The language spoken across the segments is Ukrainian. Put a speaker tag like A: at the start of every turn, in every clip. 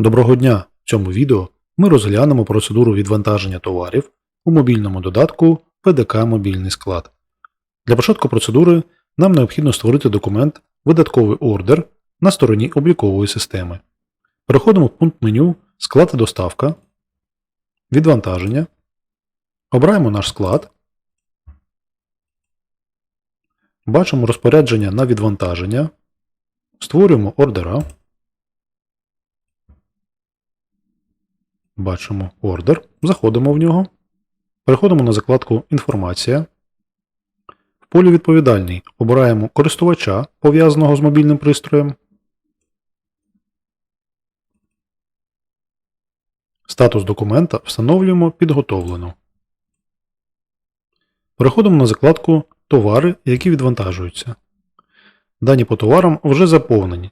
A: Доброго дня! В цьому відео ми розглянемо процедуру відвантаження товарів у мобільному додатку PDK Мобільний склад. Для початку процедури нам необхідно створити документ Видатковий ордер на стороні облікової системи. Переходимо в пункт меню Склад і доставка, Відвантаження. Обираємо наш склад. Бачимо розпорядження на відвантаження. Створюємо ордера. Бачимо ордер, заходимо в нього. Переходимо на закладку Інформація. В полі Відповідальний обираємо користувача, пов'язаного з мобільним пристроєм. Статус документа встановлюємо Підготовлено. Переходимо на закладку Товари, які відвантажуються. Дані по товарам вже заповнені.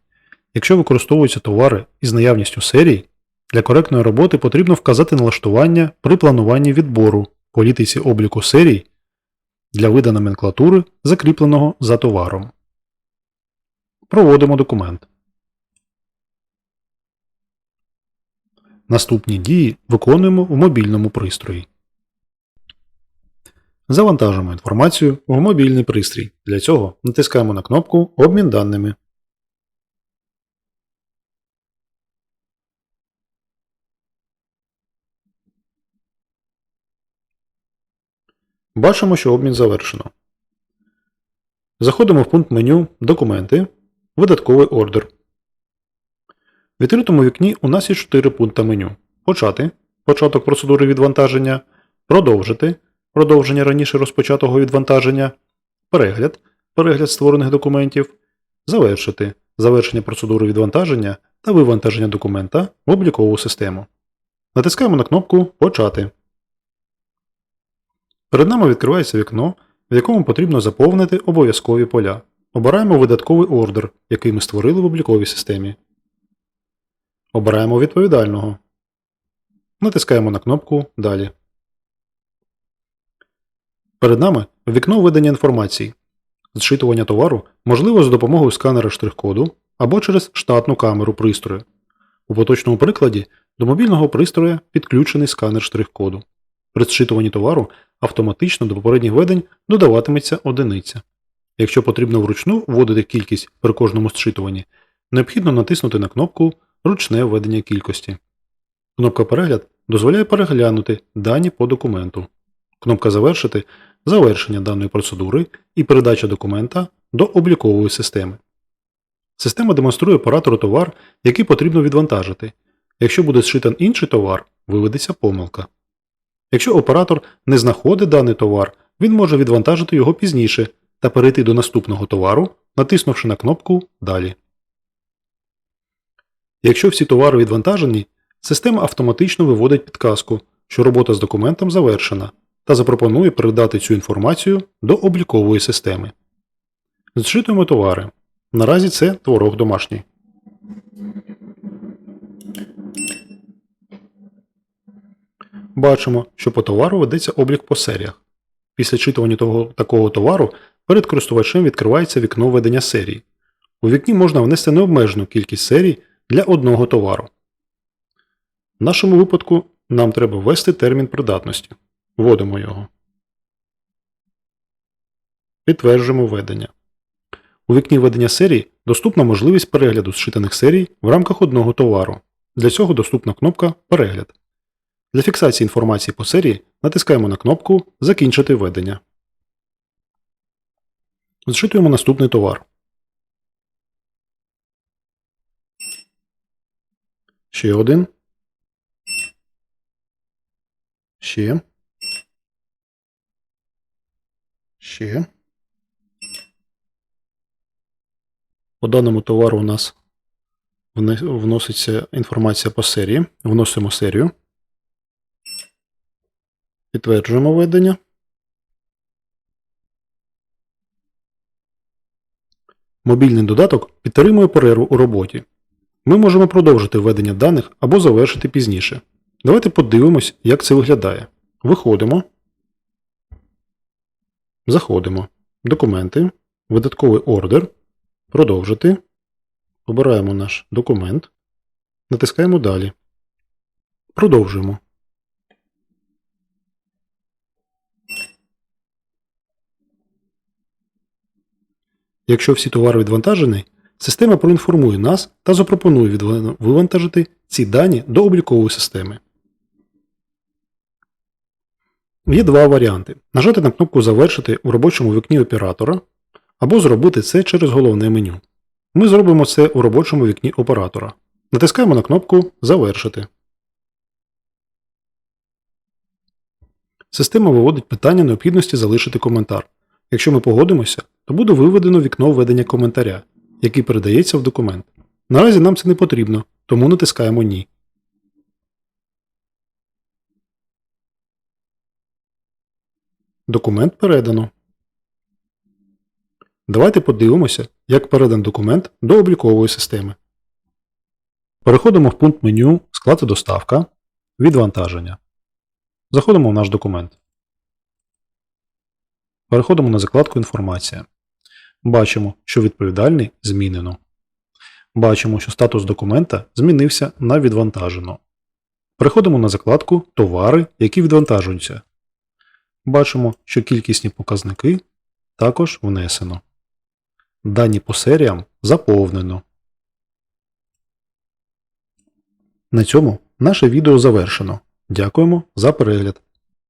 A: Якщо використовуються товари із наявністю серій, для коректної роботи потрібно вказати налаштування при плануванні відбору політиці обліку серій для вида номенклатури, закріпленого за товаром. Проводимо документ. Наступні дії виконуємо в мобільному пристрої. Завантажимо інформацію в мобільний пристрій. Для цього натискаємо на кнопку Обмін даними. Бачимо, що обмін завершено. Заходимо в пункт меню Документи, Видатковий ордер. В відкритому вікні у нас є 4 пункти меню. Почати початок процедури відвантаження, продовжити продовження раніше розпочатого відвантаження, перегляд перегляд створених документів, завершити завершення процедури відвантаження та вивантаження документа в облікову систему. Натискаємо на кнопку Почати. Перед нами відкривається вікно, в якому потрібно заповнити обов'язкові поля. Обираємо видатковий ордер, який ми створили в обліковій системі. Обираємо відповідального. Натискаємо на кнопку Далі. Перед нами вікно введення інформації. Зчитування товару можливо з допомогою сканера штрих-коду або через штатну камеру пристрою. У поточному прикладі до мобільного пристроя підключений сканер штрих-коду. При зчитуванні товару автоматично до попередніх ведень додаватиметься одиниця. Якщо потрібно вручну вводити кількість при кожному зчитуванні, необхідно натиснути на кнопку Ручне введення кількості. Кнопка Перегляд дозволяє переглянути дані по документу. Кнопка Завершити завершення даної процедури і передача документа до облікової системи. Система демонструє оператору товар, який потрібно відвантажити. Якщо буде зшитан інший товар, виведеться помилка. Якщо оператор не знаходить даний товар, він може відвантажити його пізніше та перейти до наступного товару, натиснувши на кнопку Далі. Якщо всі товари відвантажені, система автоматично виводить підказку, що робота з документом завершена, та запропонує передати цю інформацію до облікової системи. Зчитуємо товари. Наразі це творог домашній. Бачимо, що по товару ведеться облік по серіях. Після читування того, такого товару перед користувачем відкривається вікно ведення серії. У вікні можна внести необмежену кількість серій для одного товару. В нашому випадку нам треба ввести термін придатності. Вводимо його. Підтверджуємо введення. У вікні ведення серій доступна можливість перегляду зшитаних серій в рамках одного товару. Для цього доступна кнопка Перегляд. Для фіксації інформації по серії натискаємо на кнопку Закінчити введення. Зшитуємо наступний товар. Ще один. Ще. Ще. По даному товару у нас вноситься інформація по серії. Вносимо серію. Підтверджуємо введення. Мобільний додаток підтримує перерву у роботі. Ми можемо продовжити введення даних або завершити пізніше. Давайте подивимось, як це виглядає. Виходимо. Заходимо. Документи. Видатковий ордер. Продовжити. Обираємо наш документ. Натискаємо Далі. Продовжуємо. Якщо всі товари відвантажені, система проінформує нас та запропонує вивантажити ці дані до облікової системи. Є два варіанти: нажати на кнопку Завершити у робочому вікні оператора або зробити це через головне меню. Ми зробимо це у робочому вікні оператора. Натискаємо на кнопку Завершити. Система виводить питання необхідності залишити коментар. Якщо ми погодимося, то буде виведено вікно введення коментаря, який передається в документ. Наразі нам це не потрібно, тому натискаємо Ні. Документ передано. Давайте подивимося, як передан документ до облікової системи. Переходимо в пункт меню Склад і доставка. Відвантаження. Заходимо в наш документ. Переходимо на закладку Інформація. Бачимо, що відповідальний змінено. Бачимо, що статус документа змінився на відвантажено. Переходимо на закладку Товари, які відвантажуються. Бачимо, що кількісні показники також внесено. Дані по серіям заповнено. На цьому наше відео завершено. Дякуємо за перегляд.